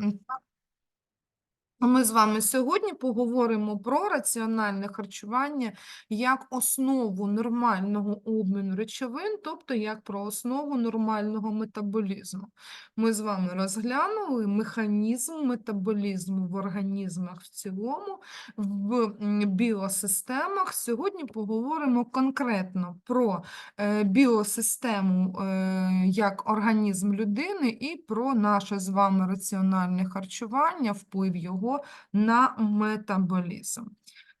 something Ми з вами сьогодні поговоримо про раціональне харчування як основу нормального обміну речовин, тобто як про основу нормального метаболізму. Ми з вами розглянули механізм метаболізму в організмах в цілому, в біосистемах. Сьогодні поговоримо конкретно про е, біосистему е, як організм людини і про наше з вами раціональне харчування, вплив його на метаболізм.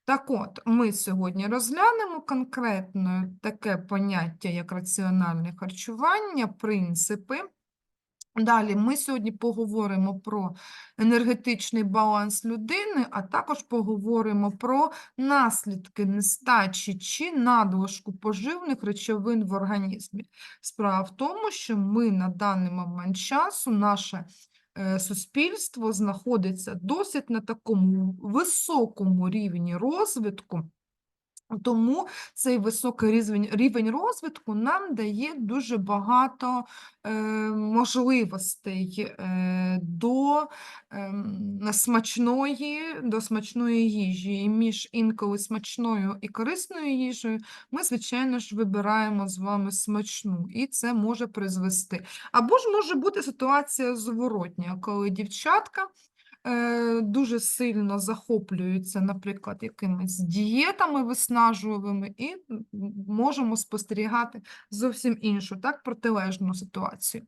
Так от, ми сьогодні розглянемо конкретно таке поняття, як раціональне харчування, принципи. Далі ми сьогодні поговоримо про енергетичний баланс людини, а також поговоримо про наслідки нестачі чи надлишку поживних речовин в організмі. Справа в тому, що ми на даний момент часу, наше суспільство знаходиться досить на такому високому рівні розвитку. Тому цей високий рівень, рівень розвитку нам дає дуже багато е, можливостей е, до ем, смачної, до смачної їжі. І між інколи смачною і корисною їжею ми, звичайно ж, вибираємо з вами смачну, і це може призвести. Або ж може бути ситуація зворотня, коли дівчатка е, дуже сильно захоплюються, наприклад, якимись дієтами виснажливими, і можемо спостерігати зовсім іншу, так, протилежну ситуацію.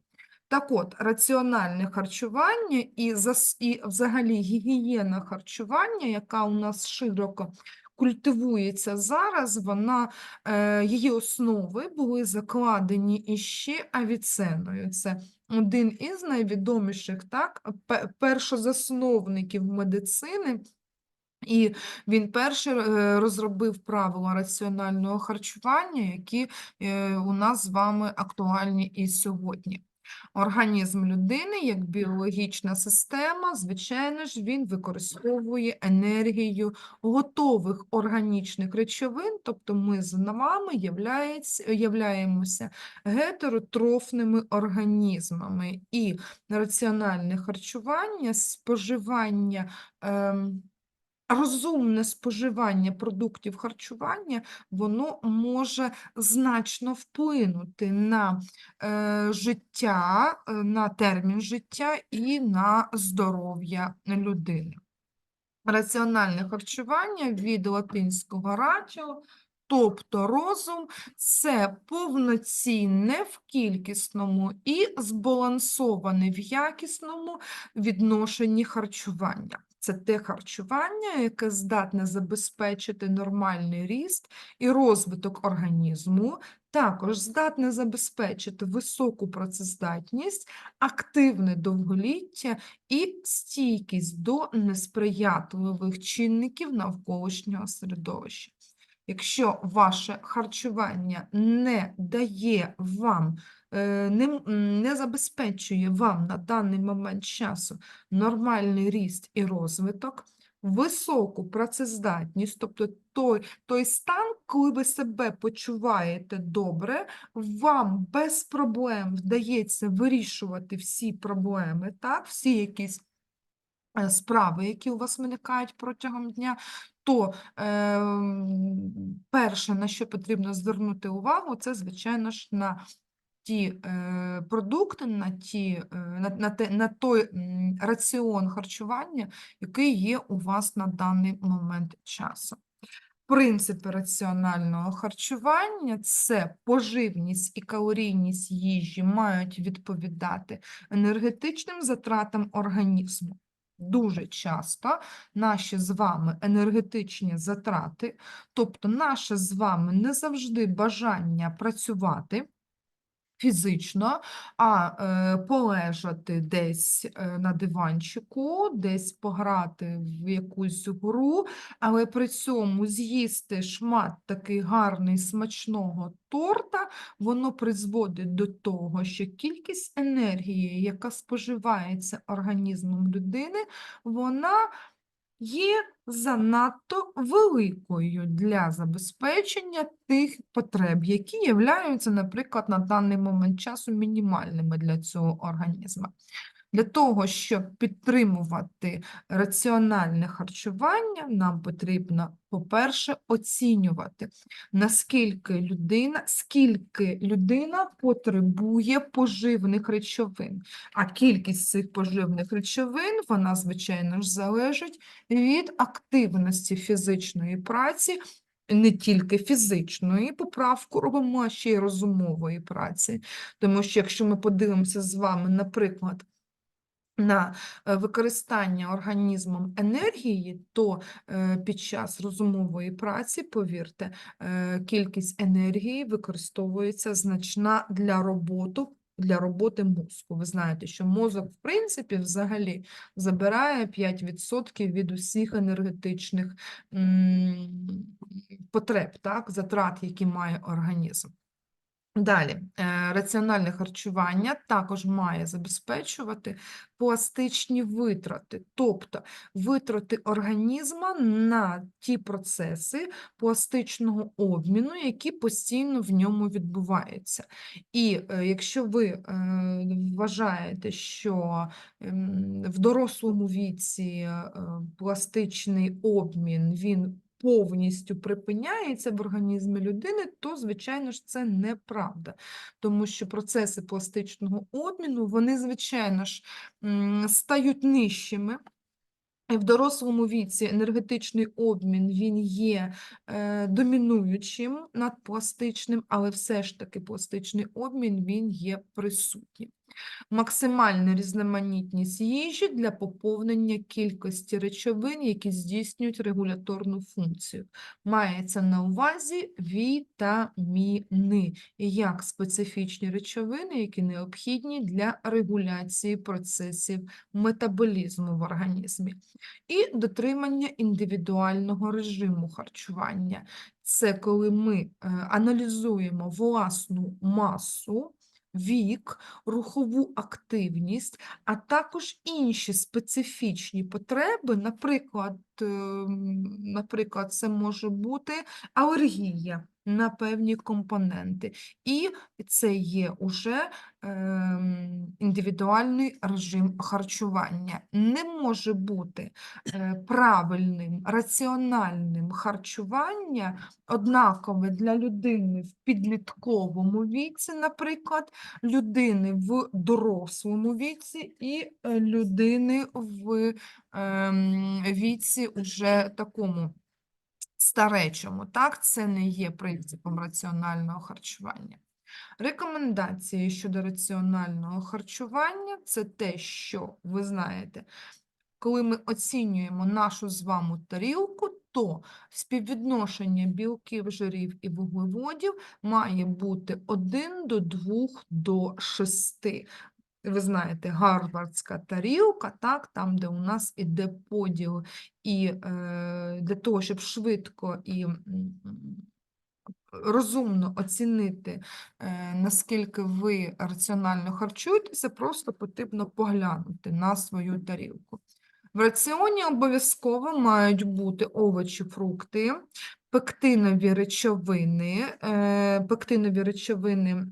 Так от, раціональне харчування і, і взагалі гігієна харчування, яка у нас широко культивується зараз, вона, е, її основи були закладені іще Авіценою. Це один із найвідоміших так, першозасновників медицини. І він перший е, розробив правила раціонального харчування, які е, у нас з вами актуальні і сьогодні. Організм людини як біологічна система, звичайно ж, він використовує енергію готових органічних речовин, тобто ми з вами являємося гетеротрофними організмами. І раціональне харчування, споживання. ем, Розумне споживання продуктів харчування, воно може значно вплинути на е, життя, е, на термін життя і на здоров'я людини. Раціональне харчування від латинського ратіо, тобто розум, це повноцінне в кількісному і збалансоване в якісному відношенні харчування. Це те харчування, яке здатне забезпечити нормальний ріст і розвиток організму, також здатне забезпечити високу працездатність, активне довголіття і стійкість до несприятливих чинників навколишнього середовища. Якщо ваше харчування не дає вам, не, не забезпечує вам на даний момент часу нормальний ріст і розвиток, високу працездатність, тобто той, той стан, коли ви себе почуваєте добре, вам без проблем вдається вирішувати всі проблеми, так, всі якісь е, справи, які у вас виникають протягом дня, то е, перше, на що потрібно звернути увагу, це, звичайно ж, на ті е, продукти, на, ті, е, на, на, те, на той раціон харчування, який є у вас на даний момент часу. Принципи раціонального харчування це поживність і калорійність їжі мають відповідати енергетичним затратам організму. Дуже часто наші з вами енергетичні затрати, тобто наше з вами не завжди бажання працювати фізично, а е, полежати десь е, на диванчику, десь пограти в якусь гру, але при цьому з'їсти шмат такий гарний смачного торта, воно призводить до того, що кількість енергії, яка споживається організмом людини, вона є занадто великою для забезпечення тих потреб, які являються, наприклад, на даний момент часу мінімальними для цього організму. Для того, щоб підтримувати раціональне харчування, нам потрібно, по-перше, оцінювати, наскільки людина, скільки людина потребує поживних речовин. А кількість цих поживних речовин, вона, звичайно ж, залежить від активності фізичної праці, не тільки фізичної поправку робимо, а ще й розумової праці. Тому що якщо ми подивимося з вами, наприклад, на е, використання організмом енергії, то е, під час розумової праці, повірте, е, кількість енергії використовується значна для роботи, для роботи мозку. Ви знаєте, що мозок, в принципі, взагалі забирає 5% від усіх енергетичних потреб, так, затрат, які має організм. Далі, е, раціональне харчування також має забезпечувати пластичні витрати, тобто витрати організма на ті процеси пластичного обміну, які постійно в ньому відбуваються. І е, якщо ви е, вважаєте, що ем, в дорослому віці пластичний обмін він повністю припиняється в організмі людини, то, звичайно ж, це неправда. Тому що процеси пластичного обміну, вони, звичайно ж, стають нижчими. В дорослому віці енергетичний обмін він є е, домінуючим над пластичним, але все ж таки пластичний обмін він є присутнім. Максимальна різноманітність їжі для поповнення кількості речовин, які здійснюють регуляторну функцію. Мається на увазі вітаміни, як специфічні речовини, які необхідні для регуляції процесів метаболізму в організмі, і дотримання індивідуального режиму харчування. Це коли ми е, аналізуємо власну масу вік, рухову активність, а також інші специфічні потреби, наприклад, наприклад, це може бути алергія на певні компоненти, і це є уже ем, індивідуальний режим харчування. Не може бути е, правильним, раціональним харчування однакове для людини в підлітковому віці, наприклад, людини в дорослому віці і е, людини в віці уже такому старечому. Так, це не є принципом раціонального харчування. Рекомендації щодо раціонального харчування це те, що ви знаєте, коли ми оцінюємо нашу з вами тарілку, то співвідношення білків, жирів і вуглеводів має бути 1 до 2 до 6. Ви знаєте, гарвардська тарілка, так, там, де у нас іде поділ, і е, для того, щоб швидко і розумно оцінити, е, наскільки ви раціонально харчуєтеся, просто потрібно поглянути на свою тарілку. В раціоні обов'язково мають бути овочі, фрукти, пектинові речовини. Е, пектинові речовини,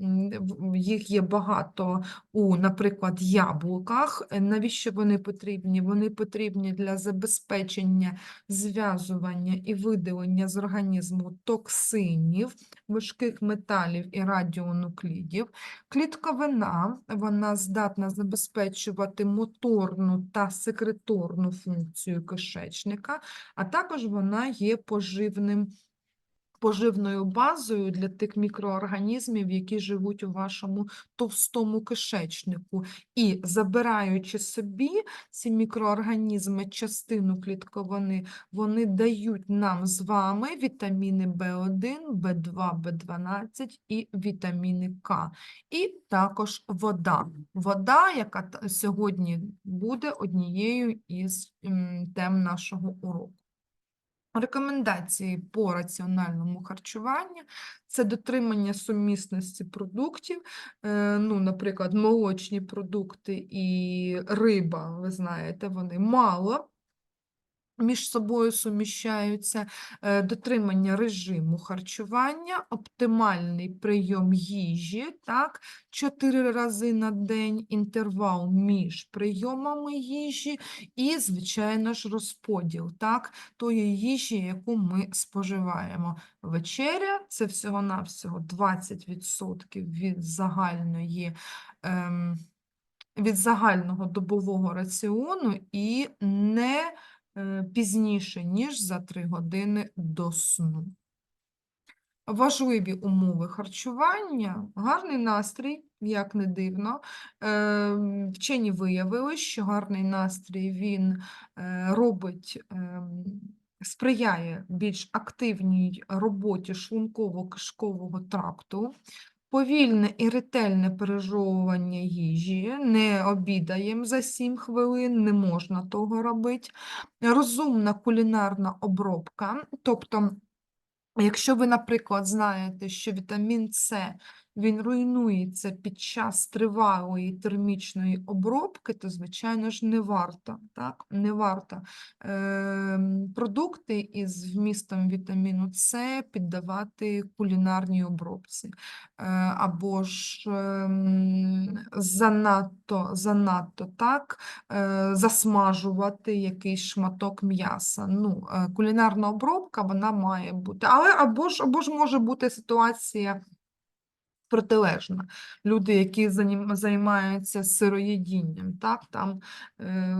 їх є багато у, наприклад, яблуках. Е, навіщо вони потрібні? Вони потрібні для забезпечення зв'язування і видалення з організму токсинів, важких металів і радіонуклідів. Клітковина вона здатна забезпечувати моторну та секреторну функцію кишечника, а також вона є поживним поживною базою для тих мікроорганізмів, які живуть у вашому товстому кишечнику. І забираючи собі ці мікроорганізми, частину клітковини, вони дають нам з вами вітаміни В1, В2, В12 і вітаміни К. І також вода. Вода, яка сьогодні буде однією із тем нашого уроку. Рекомендації по раціональному харчуванню це дотримання сумісності продуктів, е, ну, наприклад, молочні продукти і риба, ви знаєте, вони мало між собою суміщаються, е, дотримання режиму харчування, оптимальний прийом їжі, так, 4 рази на день, інтервал між прийомами їжі і, звичайно ж, розподіл так, тої їжі, яку ми споживаємо. Вечеря це всього-навсього 20% від загальної. Ем, від загального добового раціону і не пізніше, ніж за 3 години до сну. Важливі умови харчування, гарний настрій, як не дивно. Е, Вчені виявили, що гарний настрій він е, робить, сприяє більш активній роботі шлунково-кишкового тракту. Повільне і ретельне пережовування їжі, не обідаємо за 7 хвилин, не можна того робити. Розумна кулінарна обробка, тобто, якщо ви, наприклад, знаєте, що вітамін С він руйнується під час тривалої термічної обробки, то, звичайно ж, не варто, так? не варто ем, продукти із вмістом вітаміну С піддавати кулінарній обробці. Е, або ж ем, занадто, занадто так, е, засмажувати якийсь шматок м'яса. Ну, е, кулінарна обробка вона має бути. Але або ж, або ж може бути ситуація протилежна. Люди, які займаються сироїдінням, так, там е,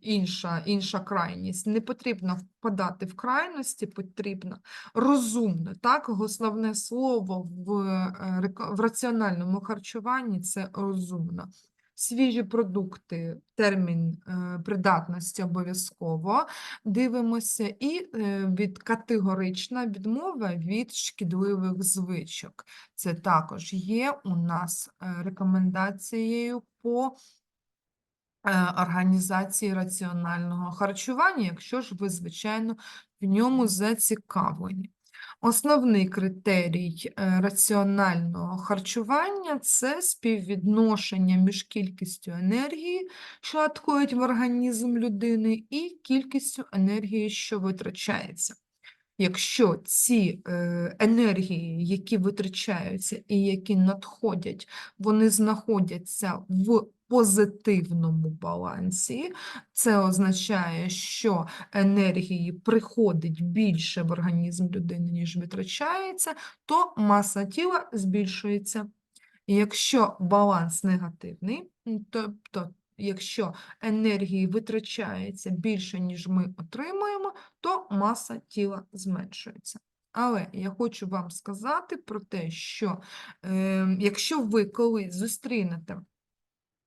інша, інша крайність. Не потрібно впадати в крайності, потрібно розумно. Так, основне слово в, е, в раціональному харчуванні це розумно. Свіжі продукти, термін е, придатності обов'язково дивимося, і е, від категорична відмова від шкідливих звичок. Це також є у нас е, рекомендацією по організації раціонального харчування, якщо ж ви, звичайно, в ньому зацікавлені. Основний критерій е, раціонального харчування це співвідношення між кількістю енергії, що надходить в організм людини, і кількістю енергії, що витрачається. Якщо ці е, енергії, які витрачаються і які надходять, вони знаходяться в позитивному балансі, це означає, що енергії приходить більше в організм людини, ніж витрачається, то маса тіла збільшується. Якщо баланс негативний, тобто якщо енергії витрачається більше, ніж ми отримуємо, то маса тіла зменшується. Але я хочу вам сказати про те, що е, якщо ви колись зустрінете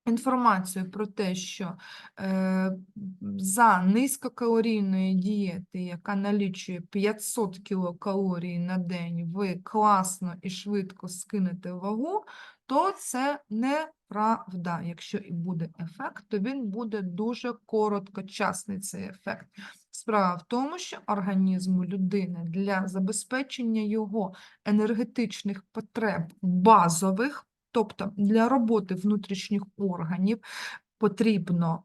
інформацію про те, що е, за низькокалорійної дієти, яка налічує 500 кілокалорій на день, ви класно і швидко скинете вагу, то це неправда. Якщо і буде ефект, то він буде дуже короткочасний цей ефект. Справа в тому, що організму людини для забезпечення його енергетичних потреб базових, тобто для роботи внутрішніх органів, потрібно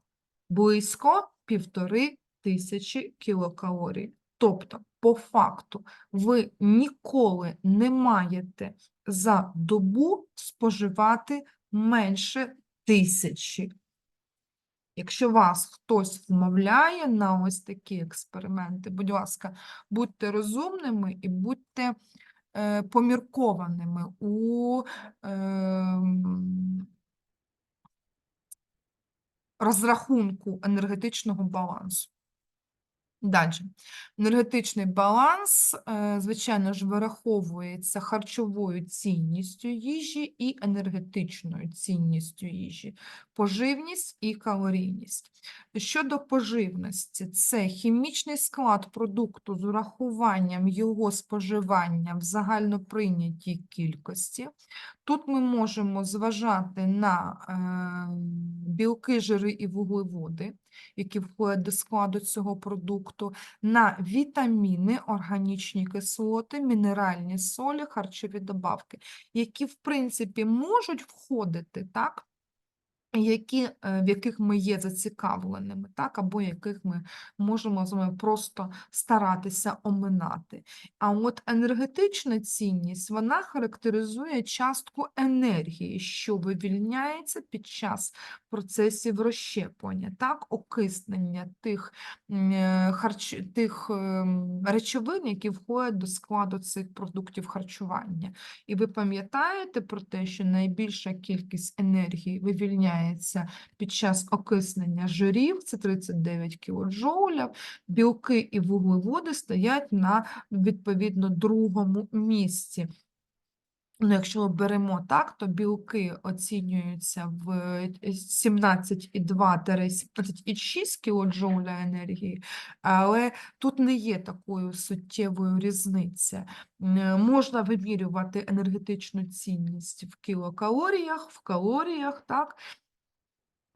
близько півтори тисячі кілокалорій. Тобто, по факту, ви ніколи не маєте за добу споживати менше тисячі. Якщо вас хтось вмовляє на ось такі експерименти, будь ласка, будьте розумними і будьте поміркованими у ем, розрахунку енергетичного балансу. Далі. Енергетичний баланс, е, звичайно ж, вираховується харчовою цінністю їжі і енергетичною цінністю їжі, поживність і калорійність. Щодо поживності, це хімічний склад продукту з урахуванням його споживання в загальноприйнятій кількості. Тут ми можемо зважати на е, білки, жири і вуглеводи, які входять до складу цього продукту, на вітаміни, органічні кислоти, мінеральні солі, харчові добавки, які, в принципі, можуть входити так, які, е, в яких ми є зацікавленими, так, або яких ми можемо з вами просто старатися оминати. А от енергетична цінність, вона характеризує частку енергії, що вивільняється під час процесів розщеплення, так, окиснення тих, е, харч... тих ем, речовин, які входять до складу цих продуктів харчування. І ви пам'ятаєте про те, що найбільша кількість енергії вивільняється під час окиснення жирів, це 39 кілоджоулів, білки і вуглеводи стоять на відповідно другому місці. Ну, якщо ми беремо так, то білки оцінюються в е, 17,2-17,6 кілоджоуля енергії, але тут не є такою суттєвою різниці. Е, Можна вимірювати енергетичну цінність в кілокалоріях, в калоріях, так,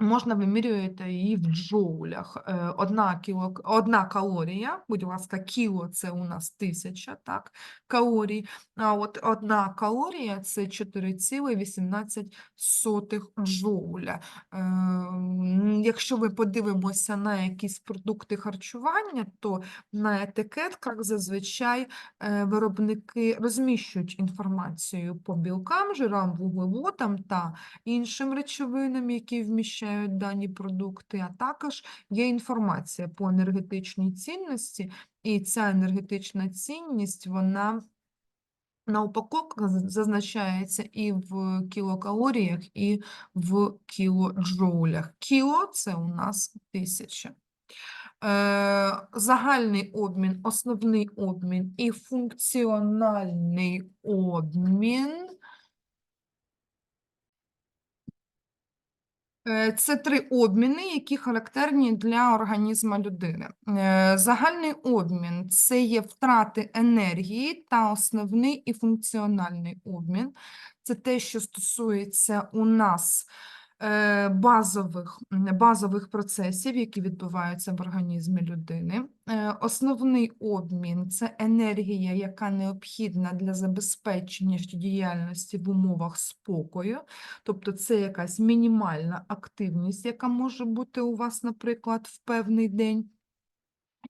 Можна вимірювати її в джоулях. Е, Одна, кіло, одна калорія, будь ласка, кіло це у нас тисяча так, калорій, а от одна калорія це 4,18 джоуля. Е, Якщо ми подивимося на якісь продукти харчування, то на етикетках зазвичай е, виробники розміщують інформацію по білкам, жирам, вуглеводам та іншим речовинам, які вміщають дані продукти, а також є інформація по енергетичній цінності, і ця енергетична цінність, вона на упаковках зазначається і в кілокалоріях, і в кілоджоулях. Кіло – це у нас тисяча. Е, Загальний обмін, основний обмін і функціональний обмін – Е, Це три обміни, які характерні для організму людини. Е, Загальний обмін це є втрати енергії та основний і функціональний обмін. Це те, що стосується у нас е, базових, базових процесів, які відбуваються в організмі людини. Е, Основний обмін це енергія, яка необхідна для забезпечення діяльності в умовах спокою. Тобто це якась мінімальна активність, яка може бути у вас, наприклад, в певний день.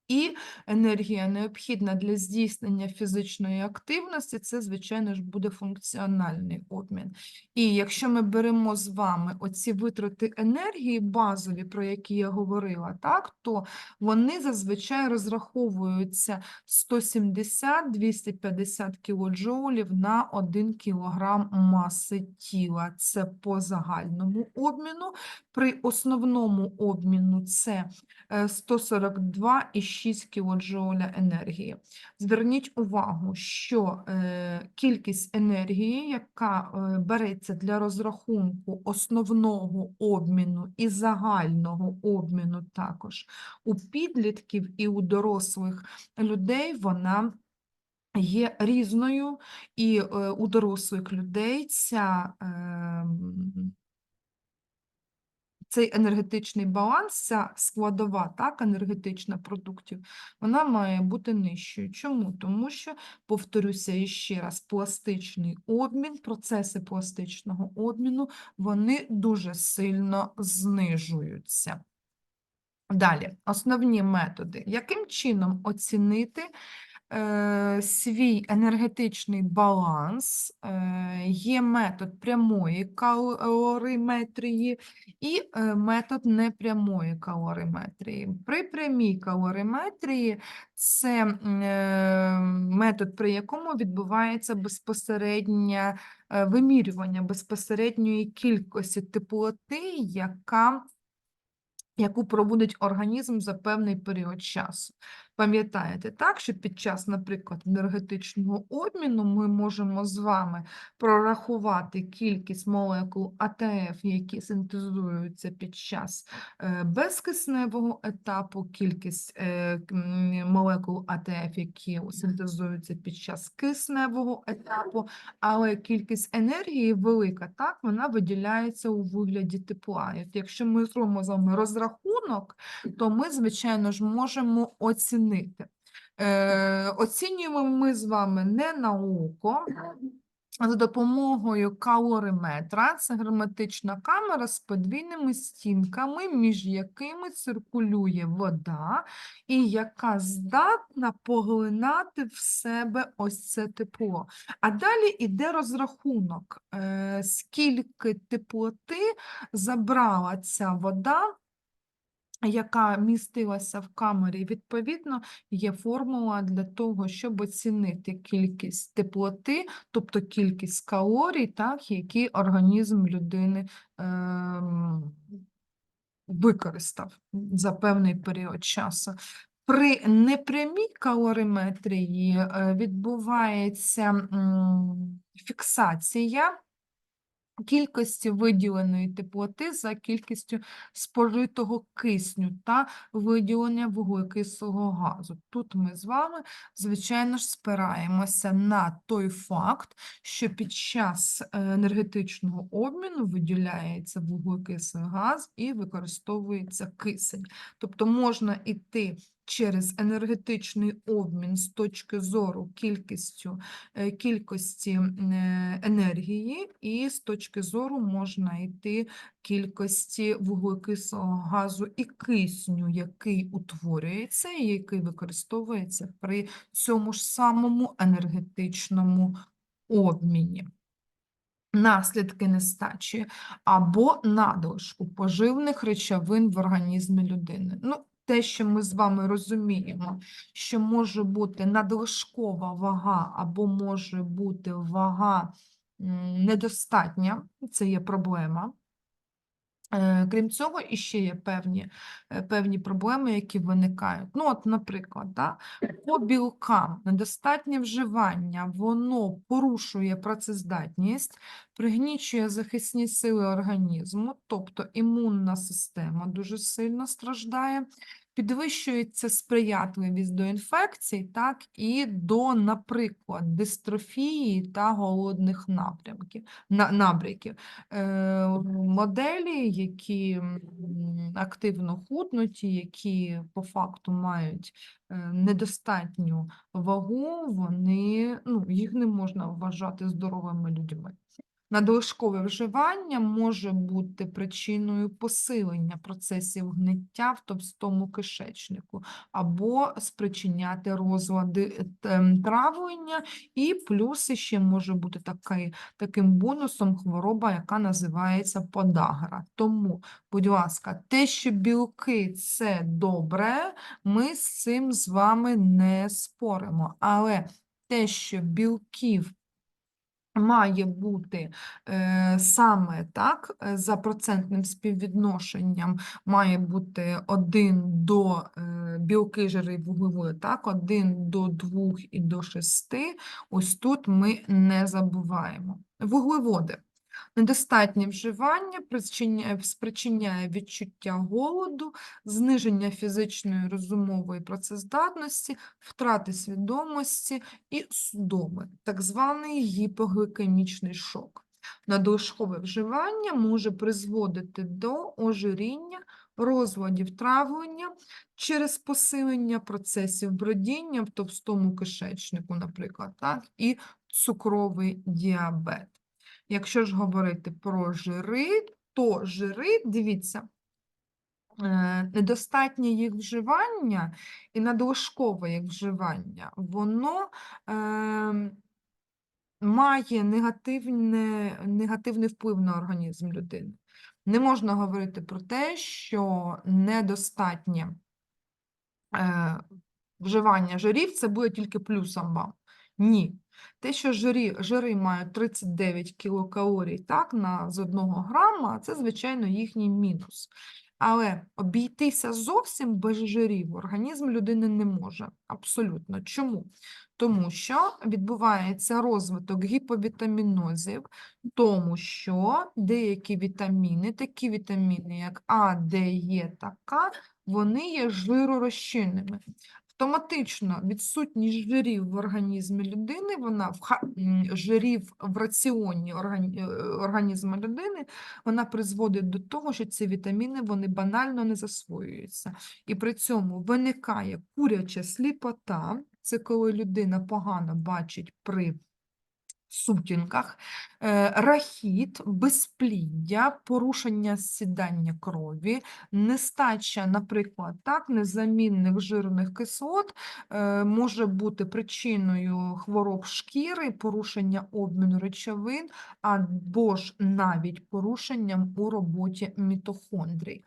І енергія необхідна для здійснення фізичної активності, це, звичайно ж, буде функціональний обмін. І якщо ми беремо з вами оці витрати енергії, базові, про які я говорила, так, то вони зазвичай розраховуються 170-250 кілоджоулів на 1 кілограм маси тіла. Це по загальному обміну. При основному обміну це е, 142,6 6 кілоджоуля енергії. Зверніть увагу, що е, кількість енергії, яка е, береться для розрахунку основного обміну і загального обміну, також у підлітків і у дорослих людей вона є різною, і е, у дорослих людей ця. Ем, цей енергетичний баланс, ця складова так, енергетична продуктів, вона має бути нижчою. Чому? Тому що, повторюся іще раз, пластичний обмін, процеси пластичного обміну, вони дуже сильно знижуються. Далі, основні методи. Яким чином оцінити свій енергетичний баланс? Е, є метод прямої калориметрії і е, метод непрямої калориметрії. При прямій калориметрії це е, метод, при якому відбувається безпосереднє е, вимірювання безпосередньої кількості теплоти, яка яку проводить організм за певний період часу. Пам'ятаєте, так, що під час, наприклад, енергетичного обміну ми можемо з вами прорахувати кількість молекул АТФ, які синтезуються під час е, безкисневого етапу, кількість е, молекул АТФ, які синтезуються під час кисневого етапу, але кількість енергії велика, так, вона виділяється у вигляді тепла. Якщо ми зробимо з вами розрахунок, то ми, звичайно ж, можемо оцінити. Е, оцінюємо ми з вами не на око, За допомогою калориметра це герметична камера з подвійними стінками, між якими циркулює вода, і яка здатна поглинати в себе ось це тепло. А далі йде розрахунок, е, скільки теплоти забрала ця вода яка містилася в камері, відповідно, є формула для того, щоб оцінити кількість теплоти, тобто кількість калорій, так, які організм людини ем, використав за певний період часу. При непрямій калориметрії е, відбувається фіксація кількості виділеної теплоти за кількістю спожитого кисню та виділення вуглекислого газу. Тут ми з вами, звичайно ж, спираємося на той факт, що під час е, енергетичного обміну виділяється вуглекислий газ і використовується кисень. Тобто можна йти через енергетичний обмін з точки зору кількістю, е, кількості е, енергії, і з точки зору можна йти кількості вуглекислого газу і кисню, який утворюється і який використовується при цьому ж самому енергетичному обміні. Наслідки нестачі або надлишку поживних речовин в організмі людини. Ну, те, що ми з вами розуміємо, що може бути надлишкова вага або може бути вага недостатня, це є проблема. Е, Крім цього, іще є певні, е, певні проблеми, які виникають. Ну, от, наприклад, да, по білкам недостатнє вживання, воно порушує працездатність, пригнічує захисні сили організму, тобто імунна система дуже сильно страждає, підвищується сприятливість до інфекцій, так, і до, наприклад, дистрофії та голодних напрямків, на, набряків. Е, моделі, які активно худнуть, які по факту мають е, недостатню вагу, вони, ну, їх не можна вважати здоровими людьми. Надлишкове вживання може бути причиною посилення процесів гниття в товстому кишечнику або спричиняти розлади ем, травлення, і плюс ще може бути такий, таким бонусом хвороба, яка називається подагра. Тому, будь ласка, те, що білки це добре, ми з цим з вами не споримо. Але те, що білків має бути е, саме так, е, за процентним співвідношенням має бути 1 до е, білки, жири, вуглеводи, так, 1 до 2 і до 6. Ось тут ми не забуваємо. Вуглеводи. Недостатнє вживання спричиняє відчуття голоду, зниження фізичної розумової працездатності, втрати свідомості і судоми, так званий гіпогликемічний шок. Надлишкове вживання може призводити до ожиріння, розладів травлення через посилення процесів бродіння в товстому кишечнику, наприклад, так, і цукровий діабет. Якщо ж говорити про жири, то жири, дивіться, е, недостатнє їх вживання і надлишкове їх вживання, воно е, має негативне, негативний вплив на організм людини. Не можна говорити про те, що недостатнє е, вживання жирів це буде тільки плюсом вам. Ні. Те, що жирі, жири мають 39 кілокалорій так, на, з 1 грама, це, звичайно, їхній мінус. Але обійтися зовсім без жирів організм людини не може. Абсолютно. Чому? Тому що відбувається розвиток гіповітамінозів, тому що деякі вітаміни, такі вітаміни, як А, Д, Е та К, вони є жиророзчинними. Автоматично відсутність жирів в організмі людини, вона в ха- жирів в раціоні органі- е, організму людини, вона призводить до того, що ці вітаміни вони банально не засвоюються. І при цьому виникає куряча сліпота, це коли людина погано бачить при сутінках, е, рахіт, безпліддя, порушення сідання крові, нестача, наприклад, так, незамінних жирних кислот е, може бути причиною хвороб шкіри, порушення обміну речовин або ж навіть порушенням у роботі мітохондрій.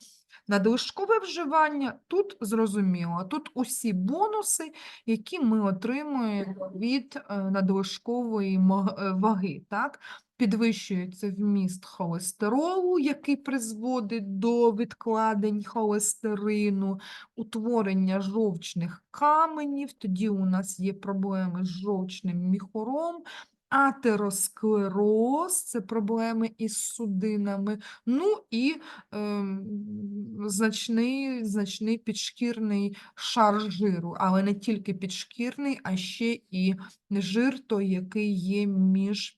Надлишкове вживання тут зрозуміло, тут усі бонуси, які ми отримуємо від е, надлишкової е, ваги. Так? Підвищується вміст холестеролу, який призводить до відкладень холестерину, утворення жовчних каменів, тоді у нас є проблеми з жовчним міхором, атеросклероз, це проблеми із судинами, ну і ем, значний, значний підшкірний шар жиру, але не тільки підшкірний, а ще і жир той, який є між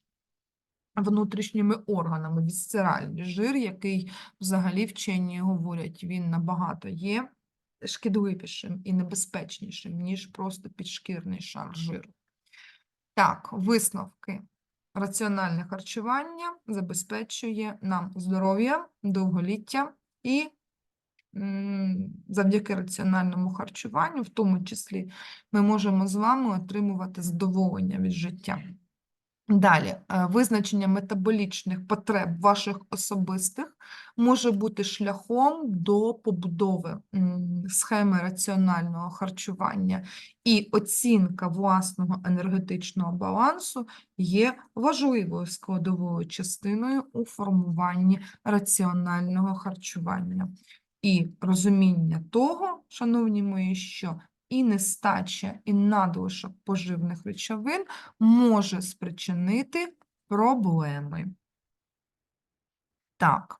внутрішніми органами, вісцеральний жир, який взагалі вчені говорять, він набагато є шкідливішим і небезпечнішим, ніж просто підшкірний шар жиру. Так, висновки. Раціональне харчування забезпечує нам здоров'я, довголіття і завдяки раціональному харчуванню, в тому числі, ми можемо з вами отримувати задоволення від життя. Далі, е, визначення метаболічних потреб ваших особистих може бути шляхом до побудови схеми раціонального харчування, і оцінка власного енергетичного балансу є важливою складовою частиною у формуванні раціонального харчування. І розуміння того, шановні мої, що і нестача, і надлишок поживних речовин може спричинити проблеми. Так,